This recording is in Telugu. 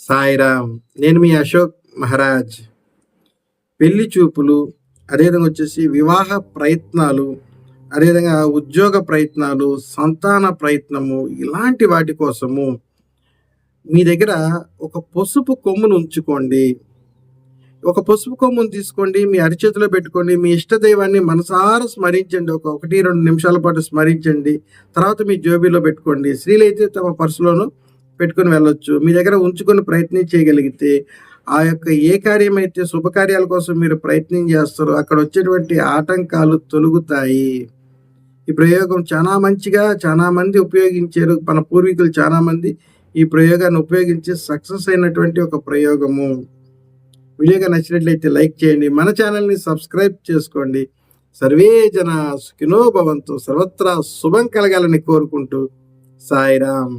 సాయిరామ్ నేను మీ అశోక్ మహారాజ్. పెళ్ళి చూపులు అదేవిధంగా వచ్చేసి వివాహ ప్రయత్నాలు అదేవిధంగా ఉద్యోగ ప్రయత్నాలు సంతాన ప్రయత్నము ఇలాంటి వాటి కోసము మీ దగ్గర ఒక పసుపు కొమ్మును ఉంచుకోండి. ఒక పసుపు కొమ్మును తీసుకోండి మీ అరిచేతిలో పెట్టుకోండి మీ ఇష్ట దైవాన్ని మనసారా స్మరించండి ఒక ఒకటి రెండు నిమిషాల పాటు స్మరించండి. తర్వాత మీ జోబీలో పెట్టుకోండి. స్త్రీలైతే తమ పర్సులోనూ పెట్టుకొని వెళ్ళొచ్చు. మీ దగ్గర ఉంచుకొని ప్రయత్నం చేయగలిగితే ఆ యొక్క ఏ కార్యమైతే శుభకార్యాల కోసం మీరు ప్రయత్నం చేస్తారో అక్కడ వచ్చేటువంటి ఆటంకాలు తొలుగుతాయి. ఈ ప్రయోగం చాలా మంచిగా చాలా మంది ఉపయోగించారు. మన పూర్వీకులు చాలా మంది ఈ ప్రయోగాన్ని ఉపయోగించి సక్సెస్ అయినటువంటి ఒక ప్రయోగము. వీడియోగా నచ్చినట్లయితే లైక్ చేయండి. మన ఛానల్ని సబ్స్క్రైబ్ చేసుకోండి. సర్వే జన సుఖినోభవంతు సర్వత్రా శుభం కలగాలని కోరుకుంటూ సాయిరామ్.